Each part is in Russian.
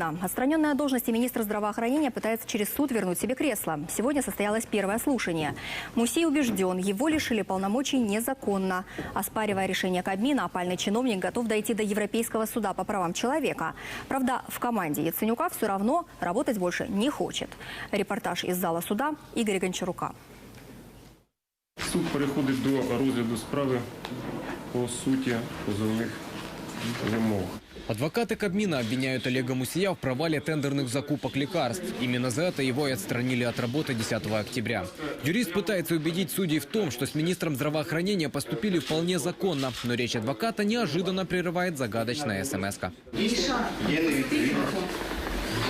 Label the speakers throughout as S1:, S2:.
S1: Отстраненная от должности министр здравоохранения пытается через суд вернуть себе кресло. Сегодня состоялось первое слушание. Мусей убежден, его лишили полномочий незаконно. Оспаривая решение Кабмина, опальный чиновник готов дойти до Европейского суда по правам человека. Правда, в команде Яценюка все равно работать больше не хочет. Репортаж из зала суда Игоря Гончарука.
S2: Суд переходить до розгляду справи по суті позовних вимог.
S3: Адвокаты Кабмина обвиняют Олега Мусия в провале тендерных закупок лекарств. Именно за это его и отстранили от работы 10 октября. Юрист пытается убедить судей в том, что с министром здравоохранения поступили вполне законно, но речь адвоката неожиданно прерывает загадочная смс -ка.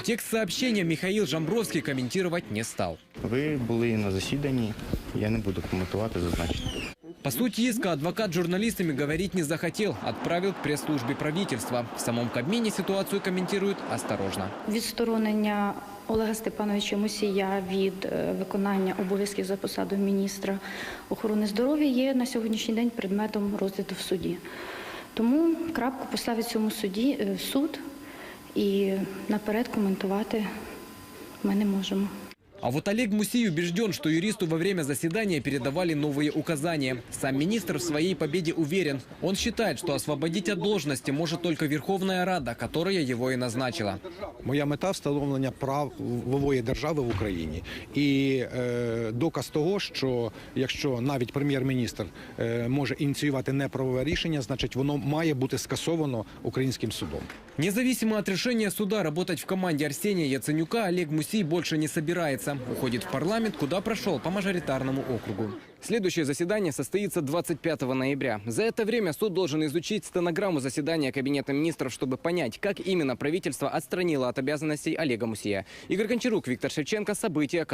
S3: Текст сообщения Михаил Жамбровский комментировать не стал.
S4: Ви були на засіданні, я не буду коментувати зазначення.
S3: По сути иска адвокат журналистами говорить не захотел, отправил к пресс-службе правительства. В самом Кабмине ситуацию комментируют осторожно.
S5: Відсторонення Олега Степановича Мусія від е, виконання обов'язків за посаду міністра охорони здоров'я є на сьогоднішній день предметом розгляду в суді. Тому крапку поставить цьому суді е, суд і наперед коментувати ми не можемо.
S3: А вот Олег Мусий убежден, что юристу во время заседания передавали новые указания. Сам министр в своей победе уверен. Он считает, что освободить от должности может только Верховная Рада, которая его и назначила.
S6: Моя мета встановлення правової держави в Україні. І е, доказ того, що якщо навіть прем'єр-міністр е, може ініціювати неправове рішення, значить воно має бути скасовано українським судом.
S3: Независимо от решения суда работать в команде Арсения Яценюка, Олег Мусий больше не собирается. Уходит в парламент, куда прошел по мажоритарному округу. Следующее заседание состоится 25 ноября. За это время суд должен изучить стенограмму заседания Кабинета министров, чтобы понять, как именно правительство отстранило от обязанностей Олега Мусия. Игорь Гончарук, Виктор Шевченко. События.